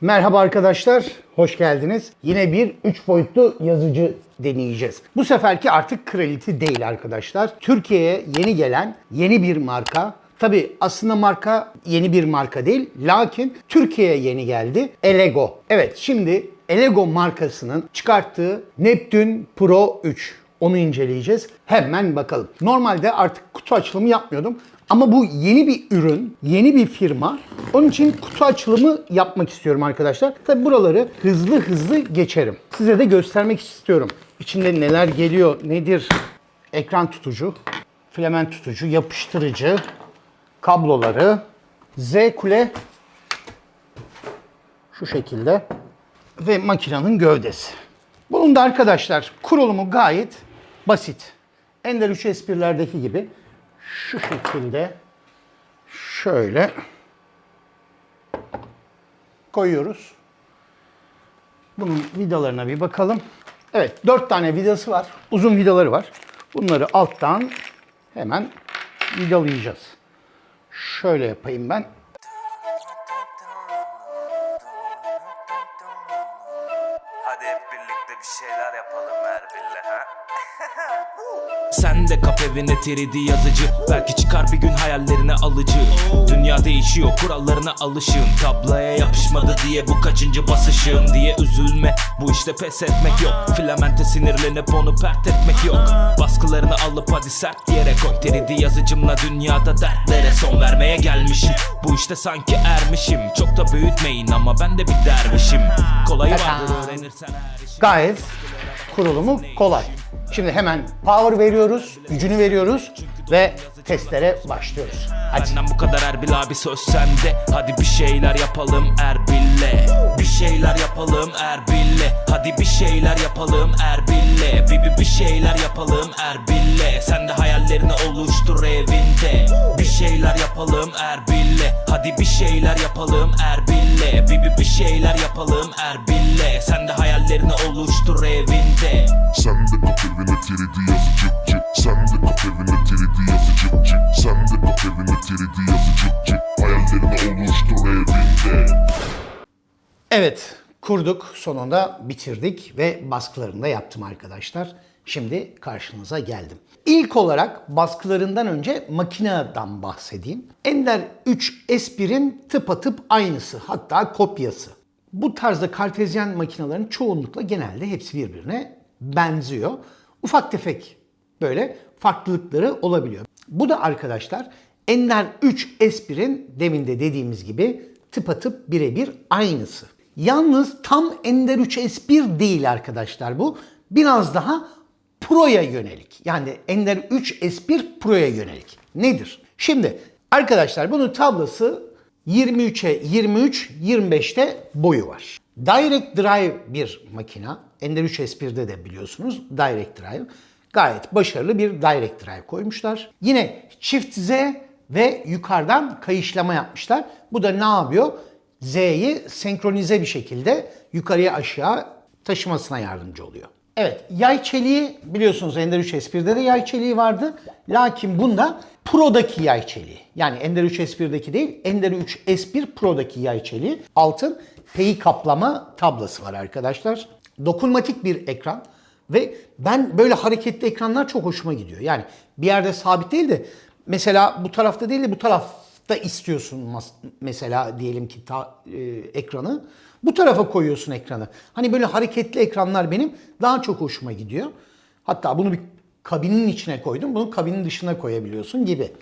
Merhaba arkadaşlar, hoş geldiniz. Yine bir 3 boyutlu yazıcı deneyeceğiz. Bu seferki artık Krality değil arkadaşlar. Türkiye'ye yeni gelen yeni bir marka. Tabi aslında marka yeni bir marka değil. Lakin Türkiye'ye yeni geldi. Elego. Evet şimdi Elego markasının çıkarttığı Neptune Pro 3. Onu inceleyeceğiz. Hemen bakalım. Normalde artık kutu açılımı yapmıyordum. Ama bu yeni bir ürün, yeni bir firma. Onun için kutu açılımı yapmak istiyorum arkadaşlar. Tabi buraları hızlı hızlı geçerim. Size de göstermek istiyorum. İçinde neler geliyor, nedir? Ekran tutucu, filament tutucu, yapıştırıcı, kabloları, Z kule şu şekilde ve makinenin gövdesi. Bunun da arkadaşlar kurulumu gayet basit. Ender 3 S1'lerdeki gibi şu şekilde şöyle koyuyoruz. Bunun vidalarına bir bakalım. Evet, 4 tane vidası var. Uzun vidaları var. Bunları alttan hemen vidalayacağız. Şöyle yapayım ben. Evine 3D yazıcı. Belki çıkar bir gün hayallerine alıcı. Dünya değişiyor kurallarına alışığım. Tabloya yapışmadı diye bu kaçıncı basışım diye üzülme. Bu işte pes etmek yok. Filamente sinirlenip onu pert etmek yok. Baskılarını alıp hadi sert yere koy. 3D yazıcımla dünyada dertlere son vermeye gelmişim. Bu işte sanki ermişim. Çok da büyütmeyin ama ben de bir dervişim. Kolay vardır öğrenirsen her işi Gayet kurulumu kolay. Şimdi hemen power veriyoruz, gücünü veriyoruz ve testlere başlıyoruz. Hadi. Benden bu kadar Erbil abi söz sende. Hadi bir şeyler yapalım Erbil'le. Bir şeyler yapalım Erbil'le. Hadi bir şeyler yapalım Erbil'le. Bir, bir, bir şeyler yapalım Erbil'le. Sen de hayallerini oluştur evinde. Bir şeyler yapalım Erbil'le. Hadi bir şeyler yapalım Erbil'le. Bir, bir, bir şeyler yapalım Erbil'le. Sen de hayallerini oluştur evinde. Sen de kap evine 3D yazıcı cı. Sen de kap evine 3D yazıcı cı. Sen de kap evine 3D yazıcı cı. Hayallerini oluştur evinde Evet, kurduk. Sonunda bitirdik ve baskılarını da yaptım arkadaşlar. Şimdi karşınıza geldim. İlk olarak baskılarından önce makineden bahsedeyim. Ender 3 S1'in tıpatıp aynısı hatta kopyası. Bu tarzda kartezyen makinelerin çoğunlukla genelde hepsi birbirine benziyor. Ufak tefek böyle farklılıkları olabiliyor. Bu da arkadaşlar Ender 3 S1'in demin de dediğimiz gibi tıpatıp birebir aynısı. Yalnız tam Ender 3 S1 değil arkadaşlar bu. Biraz daha Pro'ya yönelik. Yani Ender 3 S1 Pro'ya yönelik. Nedir? Şimdi arkadaşlar bunun tablosu 23'e 23, 25'te boyu var. Direct Drive bir makina. Ender 3 S1'de de biliyorsunuz Direct Drive. Gayet başarılı bir Direct Drive koymuşlar. Yine Shift Z ve yukarıdan kayışlama yapmışlar. Bu da ne yapıyor? Z'yi senkronize bir şekilde yukarıya aşağı taşımasına yardımcı oluyor. Evet, yay çeliği biliyorsunuz Ender 3 S1'de de yay çeliği vardı. Lakin bunda Pro'daki yay çeliği. Yani Ender 3 S1'deki değil, Ender 3 S1 Pro'daki yay çeliği. Altın peyi kaplama tablası var arkadaşlar. Dokunmatik bir ekran. Ve ben böyle hareketli ekranlar çok hoşuma gidiyor. Yani bir yerde sabit değil de mesela bu tarafta değil de bu tarafta istiyorsun mesela diyelim ki ta- e, ekranı. Bu tarafa koyuyorsun ekranı. Hani böyle hareketli ekranlar benim daha çok hoşuma gidiyor. Hatta bunu bir kabinin içine koydum. Bunu kabinin dışına koyabiliyorsun gibi.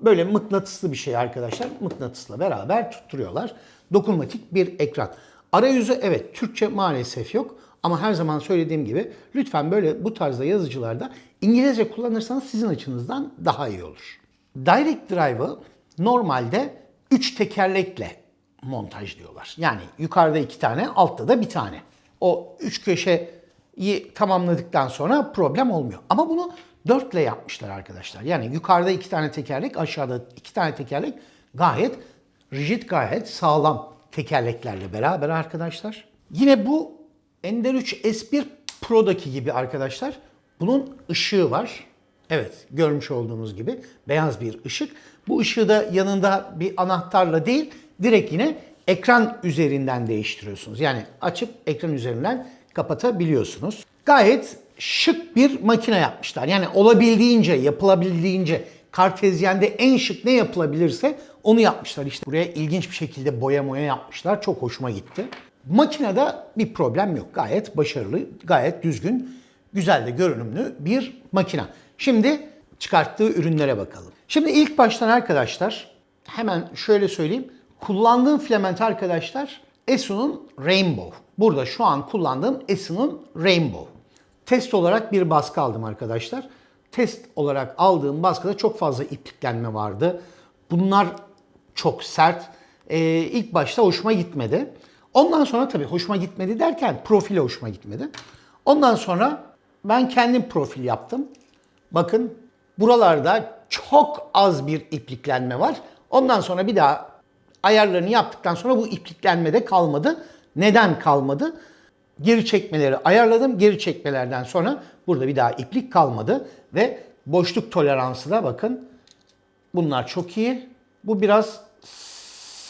Böyle mıknatıslı bir şey arkadaşlar. Mıknatısla beraber tutturuyorlar. Dokunmatik bir ekran. Arayüzü evet Türkçe maalesef yok. Ama her zaman söylediğim gibi lütfen böyle bu tarzda yazıcılarda İngilizce kullanırsanız sizin açınızdan daha iyi olur. Direct Drive'ı normalde 3 tekerlekle montajlıyorlar. Yani yukarıda iki tane, altta da bir tane. O üç köşeyi tamamladıktan sonra problem olmuyor. Ama bunu dörtle yapmışlar arkadaşlar. Yani yukarıda iki tane tekerlek, aşağıda iki tane tekerlek gayet rigid, gayet sağlam tekerleklerle beraber arkadaşlar. Yine bu Ender 3 S1 Pro'daki gibi arkadaşlar bunun ışığı var. Evet görmüş olduğunuz gibi beyaz bir ışık. Bu ışığı da yanında bir anahtarla değil direkt yine ekran üzerinden değiştiriyorsunuz. Yani açıp ekran üzerinden kapatabiliyorsunuz. Gayet şık bir makine yapmışlar. Yani olabildiğince, yapılabildiğince kartezyende en şık ne yapılabilirse onu yapmışlar. İşte buraya ilginç bir şekilde boya moya yapmışlar. Çok hoşuma gitti. Makinede bir problem yok. Gayet başarılı, gayet düzgün, güzel de görünümlü bir makine. Şimdi çıkarttığı ürünlere bakalım. Şimdi ilk baştan arkadaşlar hemen şöyle söyleyeyim. Kullandığım filament arkadaşlar Esu'nun Rainbow. Burada şu an kullandığım Esu'nun Rainbow. Test olarak bir baskı aldım arkadaşlar. Test olarak aldığım baskıda çok fazla ipliklenme vardı. Bunlar çok sert. Ee, ilk başta hoşuma gitmedi. Ondan sonra tabii hoşuma gitmedi derken profile hoşuma gitmedi. Ondan sonra ben kendim profil yaptım. Bakın buralarda çok az bir ipliklenme var. Ondan sonra bir daha ayarlarını yaptıktan sonra bu ipliklenme de kalmadı. Neden kalmadı? Geri çekmeleri ayarladım. Geri çekmelerden sonra burada bir daha iplik kalmadı. Ve boşluk toleransı da bakın bunlar çok iyi. Bu biraz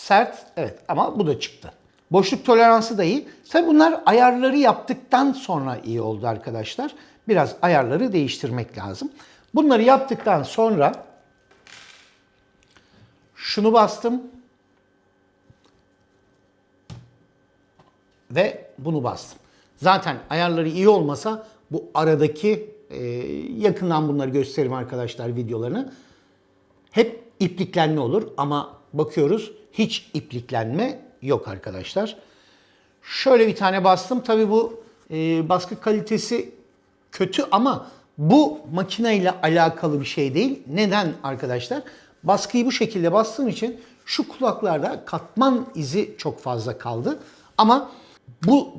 sert evet ama bu da çıktı. Boşluk toleransı da iyi. Tabi bunlar ayarları yaptıktan sonra iyi oldu arkadaşlar. Biraz ayarları değiştirmek lazım. Bunları yaptıktan sonra şunu bastım ve bunu bastım. Zaten ayarları iyi olmasa bu aradaki e, yakından bunları gösteririm arkadaşlar videolarını. Hep ipliklenme olur ama bakıyoruz hiç ipliklenme yok arkadaşlar. Şöyle bir tane bastım. Tabii bu e, baskı kalitesi kötü ama bu makineyle alakalı bir şey değil. Neden arkadaşlar? Baskıyı bu şekilde bastığım için şu kulaklarda katman izi çok fazla kaldı. Ama bu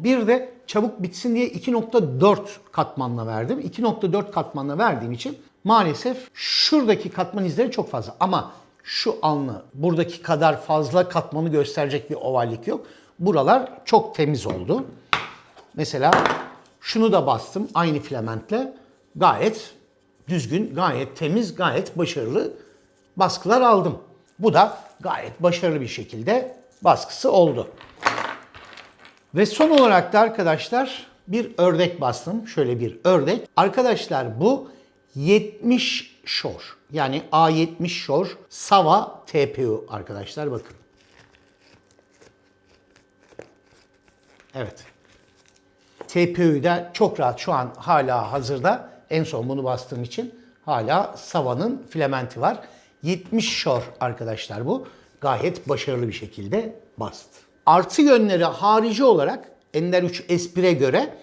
bir de çabuk bitsin diye 2.4 katmanla verdim. 2.4 katmanla verdiğim için maalesef şuradaki katman izleri çok fazla. Ama şu alnı buradaki kadar fazla katmanı gösterecek bir ovallik yok. Buralar çok temiz oldu. Mesela şunu da bastım aynı filamentle. Gayet düzgün, gayet temiz, gayet başarılı baskılar aldım. Bu da gayet başarılı bir şekilde baskısı oldu. Ve son olarak da arkadaşlar bir ördek bastım. Şöyle bir ördek. Arkadaşlar bu 70 şor. Yani A70 şor Sava TPU arkadaşlar bakın. Evet. TPU'yu da çok rahat şu an hala hazırda. En son bunu bastığım için hala Sava'nın filamenti var. 70 şor arkadaşlar bu. Gayet başarılı bir şekilde bastı. Artı yönleri harici olarak Ender 3 S1'e göre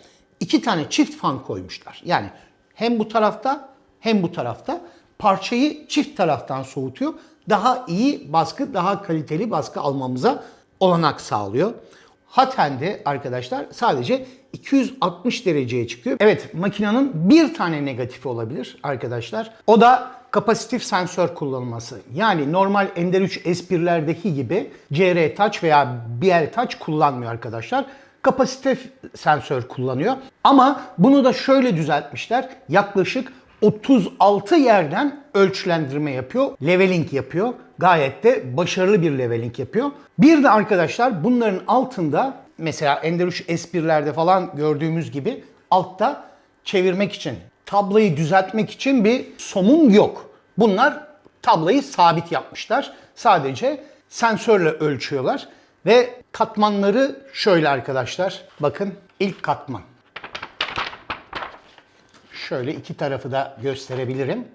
iki tane çift fan koymuşlar. Yani hem bu tarafta hem bu tarafta parçayı çift taraftan soğutuyor. Daha iyi baskı, daha kaliteli baskı almamıza olanak sağlıyor. Hatende arkadaşlar sadece 260 dereceye çıkıyor. Evet makinenin bir tane negatifi olabilir arkadaşlar. O da kapasitif sensör kullanılması. Yani normal Ender 3 S1'lerdeki gibi CR Touch veya BL Touch kullanmıyor arkadaşlar. Kapasitif sensör kullanıyor. Ama bunu da şöyle düzeltmişler. Yaklaşık 36 yerden ölçülendirme yapıyor, leveling yapıyor. Gayet de başarılı bir leveling yapıyor. Bir de arkadaşlar bunların altında mesela Ender 3 S1'lerde falan gördüğümüz gibi altta çevirmek için, tablayı düzeltmek için bir somun yok. Bunlar tablayı sabit yapmışlar. Sadece sensörle ölçüyorlar ve katmanları şöyle arkadaşlar. Bakın ilk katman. Şöyle iki tarafı da gösterebilirim.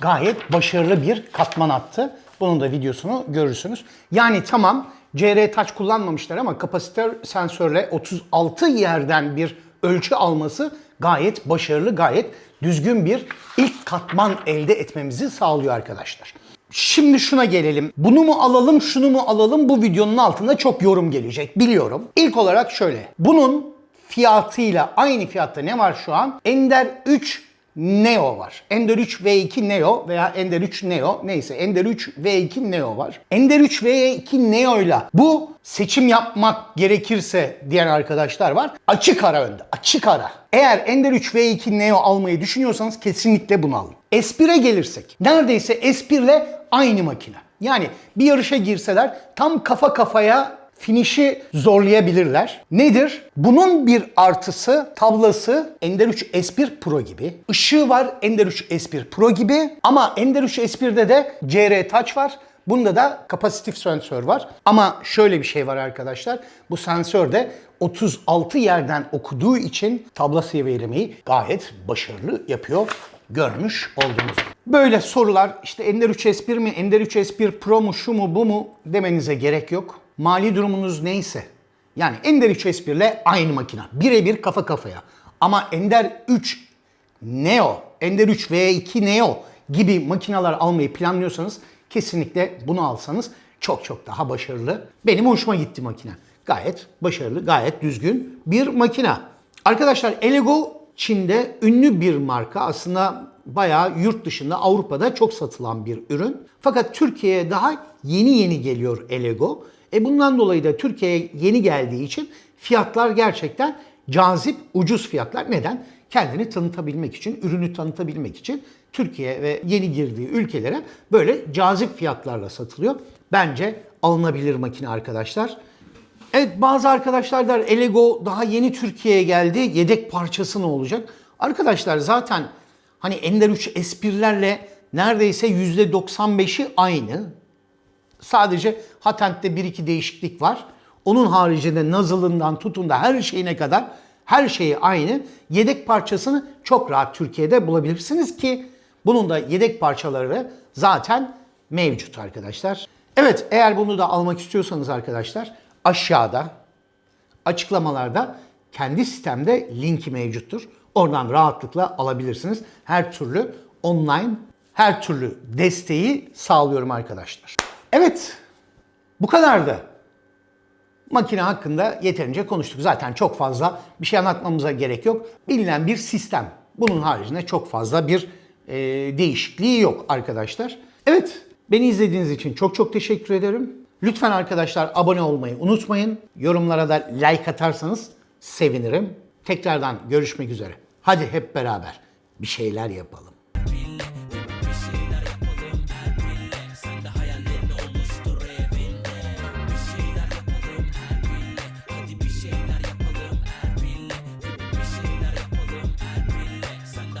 Gayet başarılı bir katman attı. Bunun da videosunu görürsünüz. Yani tamam CR Touch kullanmamışlar ama kapasitör sensörle 36 yerden bir ölçü alması gayet başarılı, gayet düzgün bir ilk katman elde etmemizi sağlıyor arkadaşlar. Şimdi şuna gelelim. Bunu mu alalım, şunu mu alalım? Bu videonun altında çok yorum gelecek biliyorum. İlk olarak şöyle. Bunun fiyatıyla aynı fiyatta ne var şu an? Ender 3 Neo var. Ender 3 V2 Neo veya Ender 3 Neo neyse Ender 3 V2 Neo var. Ender 3 V2 Neo ile bu seçim yapmak gerekirse diyen arkadaşlar var. Açık ara önde. Açık ara. Eğer Ender 3 V2 Neo almayı düşünüyorsanız kesinlikle bunu alın. S1'e gelirsek. Neredeyse S1 ile aynı makine. Yani bir yarışa girseler tam kafa kafaya finişi zorlayabilirler. Nedir? Bunun bir artısı tablası Ender 3 S1 Pro gibi. Işığı var Ender 3 S1 Pro gibi. Ama Ender 3 S1'de de CR Touch var. Bunda da kapasitif sensör var. Ama şöyle bir şey var arkadaşlar. Bu sensör de 36 yerden okuduğu için tabla seviyelemeyi gayet başarılı yapıyor. Görmüş oldunuz. Böyle sorular işte Ender 3 S1 mi, Ender 3 S1 Pro mu, şu mu, bu mu demenize gerek yok. Mali durumunuz neyse. Yani Ender 3 S1 ile aynı makine. Birebir kafa kafaya. Ama Ender 3 Neo, Ender 3 V2 Neo gibi makineler almayı planlıyorsanız kesinlikle bunu alsanız çok çok daha başarılı. Benim hoşuma gitti makine. Gayet başarılı, gayet düzgün bir makine. Arkadaşlar Elego Çin'de ünlü bir marka. Aslında bayağı yurt dışında Avrupa'da çok satılan bir ürün. Fakat Türkiye'ye daha yeni yeni geliyor Elego. E bundan dolayı da Türkiye'ye yeni geldiği için fiyatlar gerçekten cazip, ucuz fiyatlar. Neden? Kendini tanıtabilmek için, ürünü tanıtabilmek için Türkiye ve yeni girdiği ülkelere böyle cazip fiyatlarla satılıyor. Bence alınabilir makine arkadaşlar. Evet bazı arkadaşlar der Elego daha yeni Türkiye'ye geldi. Yedek parçası ne olacak? Arkadaşlar zaten hani Ender 3 S1'lerle neredeyse %95'i aynı. Sadece Hatent'te bir iki değişiklik var. Onun haricinde nazılından tutun da her şeyine kadar her şeyi aynı. Yedek parçasını çok rahat Türkiye'de bulabilirsiniz ki bunun da yedek parçaları zaten mevcut arkadaşlar. Evet eğer bunu da almak istiyorsanız arkadaşlar aşağıda açıklamalarda kendi sitemde linki mevcuttur. Oradan rahatlıkla alabilirsiniz. Her türlü online, her türlü desteği sağlıyorum arkadaşlar. Evet, bu kadardı. Makine hakkında yeterince konuştuk. Zaten çok fazla bir şey anlatmamıza gerek yok. Bilinen bir sistem. Bunun haricinde çok fazla bir e, değişikliği yok arkadaşlar. Evet, beni izlediğiniz için çok çok teşekkür ederim. Lütfen arkadaşlar abone olmayı unutmayın. Yorumlara da like atarsanız sevinirim. Tekrardan görüşmek üzere. Hadi hep beraber bir şeyler yapalım.